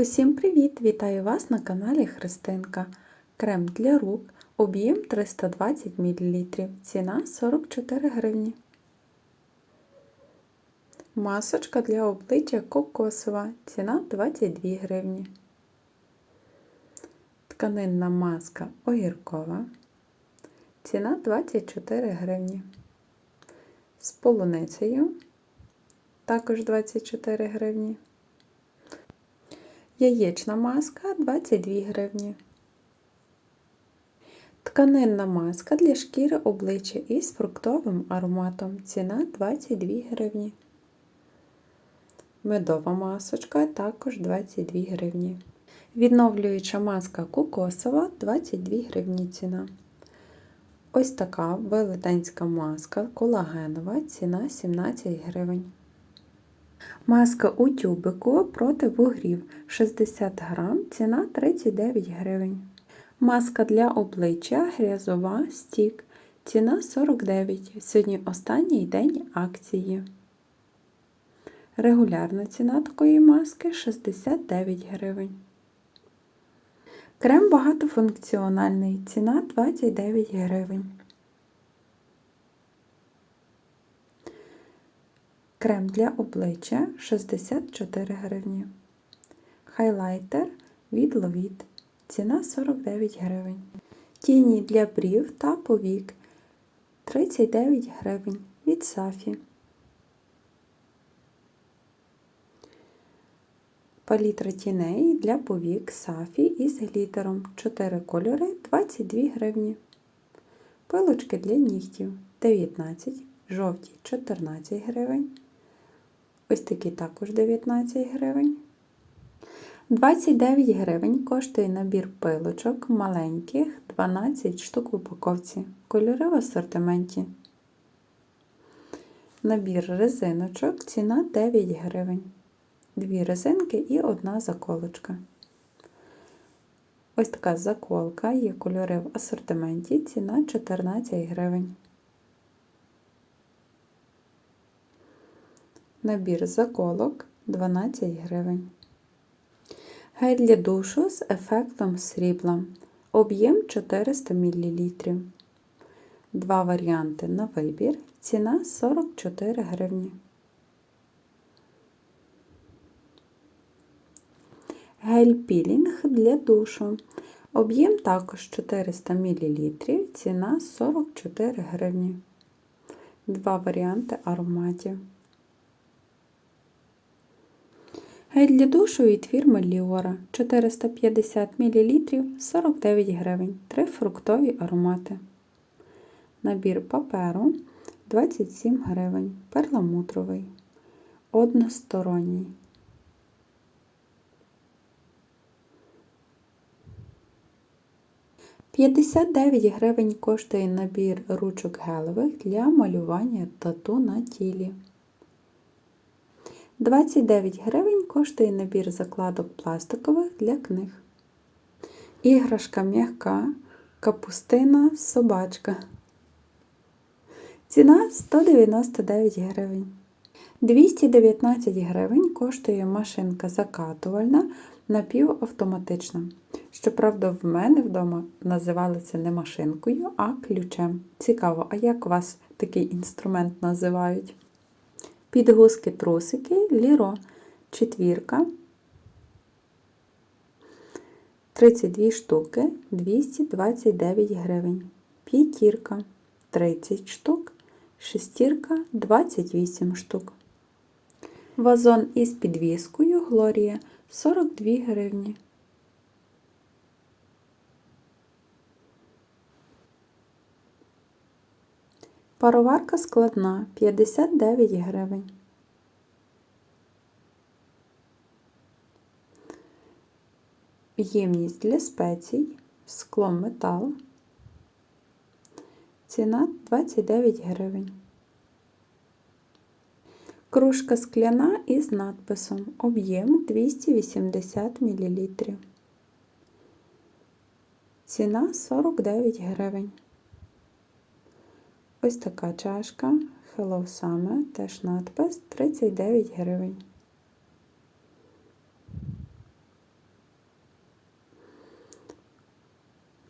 Усім привіт! Вітаю вас на каналі Христинка. Крем для рук, об'єм 320 мл, ціна 44 гривні. Масочка для обличчя кокосова, ціна 22 гривні. Тканинна маска огіркова, ціна 24 гривні. З полуницею також 24 гривні. Яєчна маска 22 гривні. Тканинна маска для шкіри обличчя із фруктовим ароматом. Ціна 22 гривні. Медова масочка також 22 гривні. Відновлююча маска кокосова 22 гривні ціна. Ось така велетенська маска колагенова, ціна 17 гривень. Маска у тюбику проти вугрів 60 грам, ціна 39 гривень. Маска для обличчя грязова стік. Ціна 49. Сьогодні останній день акції. Регулярна ціна такої маски 69 гривень. Крем багатофункціональний. Ціна 29 гривень. Крем для обличчя 64 гривні. Хайлайтер від Ловіт. Ціна 49 гривень. Тіні для брів та повік 39 гривень від Сафі. Палітра тіней для повік Сафі із глітером 4 кольори 22 гривні. Пилочки для нігтів 19, жовті 14 гривень. Ось такі також 19 гривень. 29 гривень коштує набір пилочок маленьких 12 штук в упаковці. Кольори в асортименті. Набір резиночок ціна 9 гривень. Дві резинки і одна заколочка. Ось така заколка, є кольори в асортименті, ціна 14 гривень. Набір заколок 12 гривень. Гель для душу з ефектом срібла. Об'єм 400 мл. Два варіанти на вибір. Ціна 44 гривні. Гель-пілінг для душу. Об'єм також 400 мл. Ціна 44 гривні. Два варіанти ароматів. Гель для душу від фірми Ліора 450 мл 49 гривень. Три фруктові аромати. Набір паперу 27 гривень. Перламутровий. Односторонній. П'ятдесят дев'ять гривень коштує набір ручок гелевих для малювання тату на тілі. 29 гривень коштує набір закладок пластикових для книг. Іграшка м'яка, капустина, собачка. Ціна 199 гривень. 219 гривень коштує машинка закатувальна напівавтоматична. Щоправда, в мене вдома називали це не машинкою, а ключем. Цікаво, а як у вас такий інструмент називають? Підгузки трусики Ліро четвірка. 32 штуки 229 гривень. П'ятірка 30 штук, шестірка 28 штук. Вазон із підвіскою Глорія 42 гривні. Пароварка складна 59 гривень. Ємність для спецій, скло метал. Ціна 29 гривень. Кружка скляна із надписом Об'єм 280 мл. Ціна 49 гривень. Ось така чашка Hello Summer, теж надпис 39 гривень.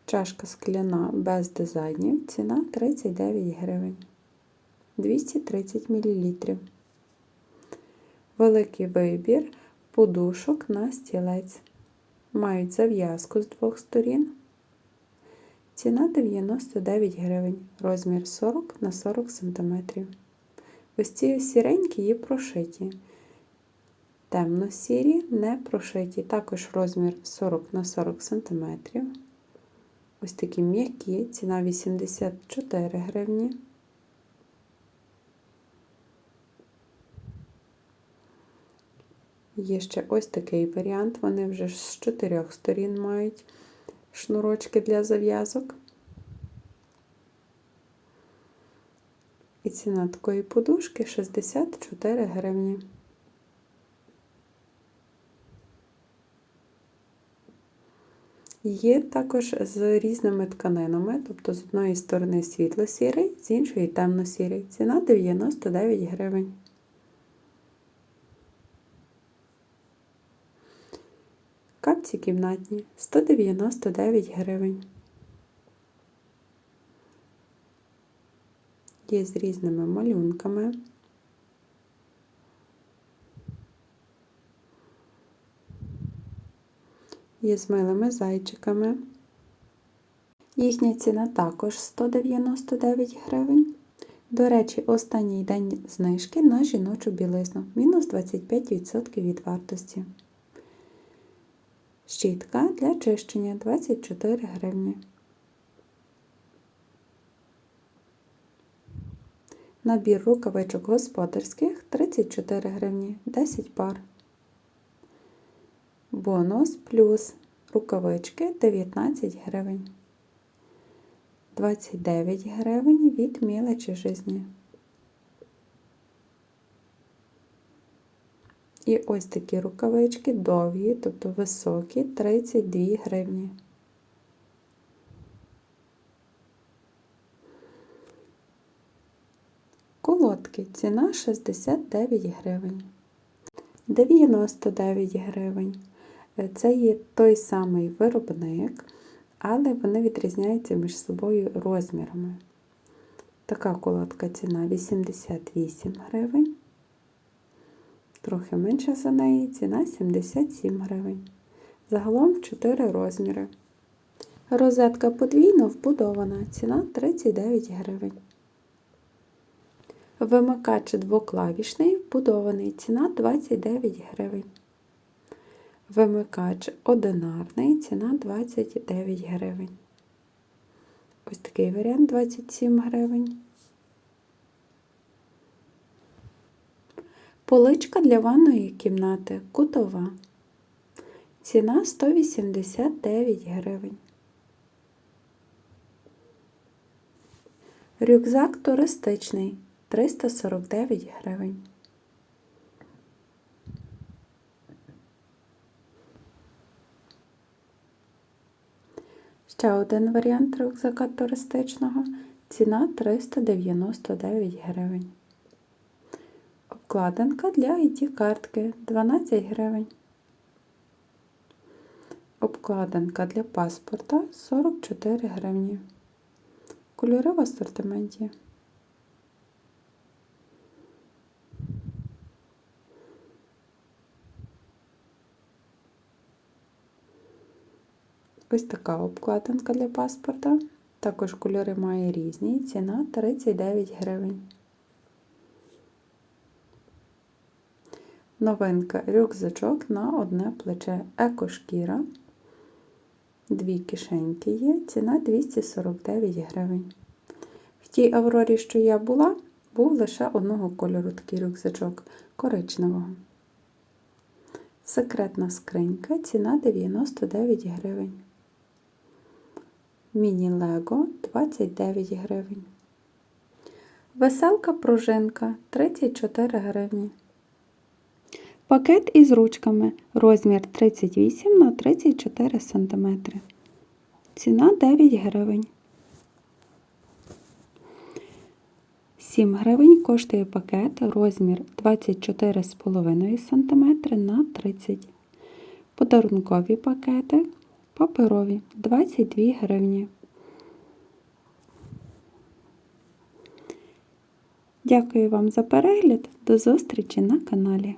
Чашка скляна без дизайнів, ціна 39 гривень 230 мл. Великий вибір подушок на стілець. Мають зав'язку з двох сторін. Ціна 99 гривень, розмір 40 на 40 см. Ось ці сіренькі є прошиті. Темно-сірі, не прошиті. Також розмір 40 на 40 см. Ось такі м'які, ціна 84 гривні. Є ще ось такий варіант. Вони вже з чотирьох сторін мають шнурочки для зав'язок. І ціна такої подушки 64 гривні. Є також з різними тканинами, тобто з одної сторони світло-сірий, з іншої темно-сірий. Ціна 99 гривень. Капці кімнатні 199 гривень. Є з різними малюнками. Є з милими зайчиками. Їхня ціна також 199 гривень. До речі, останній день знижки на жіночу білизну. Мінус 25% від вартості. Щітка для чищення 24 гривні. Набір рукавичок господарських 34 гривні, 10 пар. Бонус плюс рукавички 19 гривень. 29 гривень від мілочі жизні. І ось такі рукавички довгі, тобто високі, 32 гривні. Колодки ціна 69 гривень. 99 гривень. Це є той самий виробник, але вони відрізняються між собою розмірами. Така колодка ціна 88 гривень. Трохи менша за неї, ціна 77 гривень. Загалом 4 розміри. Розетка подвійно вбудована, ціна 39 гривень. Вимикач двоклавішний вбудований, ціна 29 гривень. Вимикач одинарний, ціна 29 гривень. Ось такий варіант 27 гривень. Поличка для ванної кімнати кутова. Ціна 189 гривень. Рюкзак туристичний 349 гривень. Ще один варіант рюкзака туристичного. Ціна 399 гривень. Обкладинка для id картки 12 гривень. Обкладинка для паспорта 44 гривні. Кольори в асортименті. Ось така обкладинка для паспорта. Також кольори має різні. Ціна 39 гривень. Новинка рюкзачок на одне плече екошкіра. Дві кишеньки є, ціна 249 гривень. В тій аврорі, що я була, був лише одного кольору такий рюкзачок коричневого. Секретна скринька, ціна 99 гривень. Міні-лего 29 гривень. Веселка пружинка 34 гривні. Пакет із ручками розмір 38 на 34 см. Ціна 9 гривень. 7 гривень коштує пакет розмір 24,5 см на 30 Подарункові пакети паперові 22 гривні. Дякую вам за перегляд. До зустрічі на каналі.